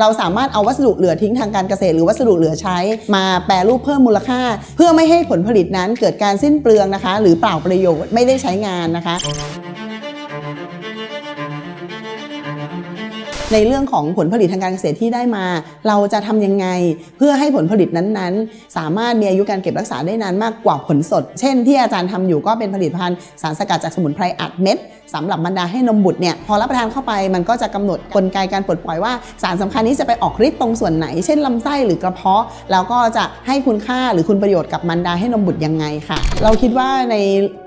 เราสามารถเอาวัสดุเหลือทิ้งทางการเกษตรหรือวัสดุเหลือใช้ มาแปรรูปเพิ่มมูลค่า เพื่อไม่ให้ผลผลิตนั้นเกิดการสิ้นเปลืองนะคะ หรือเปล่าประโยชน์ไม่ได้ใช้งานนะคะ ในเรื่องของผลผลิตทางการเกษตรที่ได้มา เราจะทำยังไง เพื่อให้ผลผลิตนั้นๆ สามารถมีอายุการเก็บรักษาได้นานมากกว่าผลสด เช่นที่อาจารย์ทำอยู่ก็เป็นผลิตภัณฑ์สารสกัดจากสมุนไพรอัดเม็ดสำหรับบรรดาให้นมบุตรเนี่ยพอรับประทานเข้าไปมันก็จะกำหนดกลไกการปลดปล่อยว่าสารสำคัญนี้จะไปออกฤทธิ์ตรงส่วนไหน เช่นลำไส้หรือกระเพาะ แล้วก็จะให้คุณค่าหรือคุณประโยชน์กับบรรดาให้นมบุตรยังไงค่ะ เราคิดว่าใน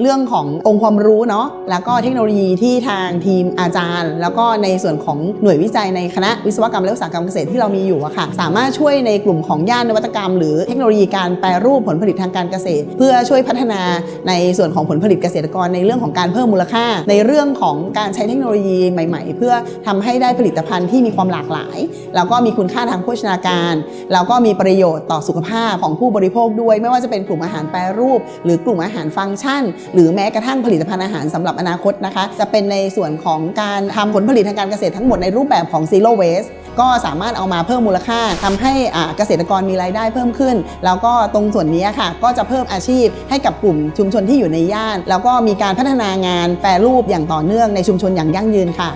เรื่องขององค์ความรู้เนาะแล้วก็เทคโนโลยีที่ทางทีมอาจารย์ แล้วก็ในส่วนของหน่วยวิจัยในคณะวิศวกรรมและอุตสาหกรรมเกษตรที่เรามีอยู่อะค่ะ สามารถช่วยในกลุ่มของย่านนวัตกรรม หรือเทคโนโลยีการแปรรูปผลผลิตทางการเกษตร เพื่อช่วยพัฒนาในส่วนของผลผลิตเกษตรกรในเรื่องของการเพิ่มมูลค่า ในเรื่องของการใช้เทคโนโลยีใหม่ ๆ เพื่อทำให้ได้ผลิตภัณฑ์ที่มีความหลากหลาย แล้วก็มีคุณค่าทางโภชนาการ แล้วก็มีประโยชน์ต่อสุขภาพของผู้บริโภคด้วย ไม่ว่าจะเป็นกลุ่มอาหารแปรรูป หรือกลุ่มอาหารฟังก์ชัน หรือแม้กระทั่งผลิตภัณฑ์อาหารสำหรับอนาคตนะคะ จะเป็นในส่วนของการทำผลผลิตทางการเกษตรทั้งหมดในรูปแบบของ zero waste ก็สามารถเอามาเพิ่มมูลค่าทำให้อาเกษตรกรมีรายได้เพิ่มขึ้น แล้วก็ตรงส่วนนี้ค่ะ ก็จะเพิ่มอาชีพให้กับกลุ่มชุมชนที่อยู่ในย่าน แล้วก็มีการพัฒนางานแปรรูปอย่างต่อเนื่องในชุมชนอย่างยั่งยืนค่ะ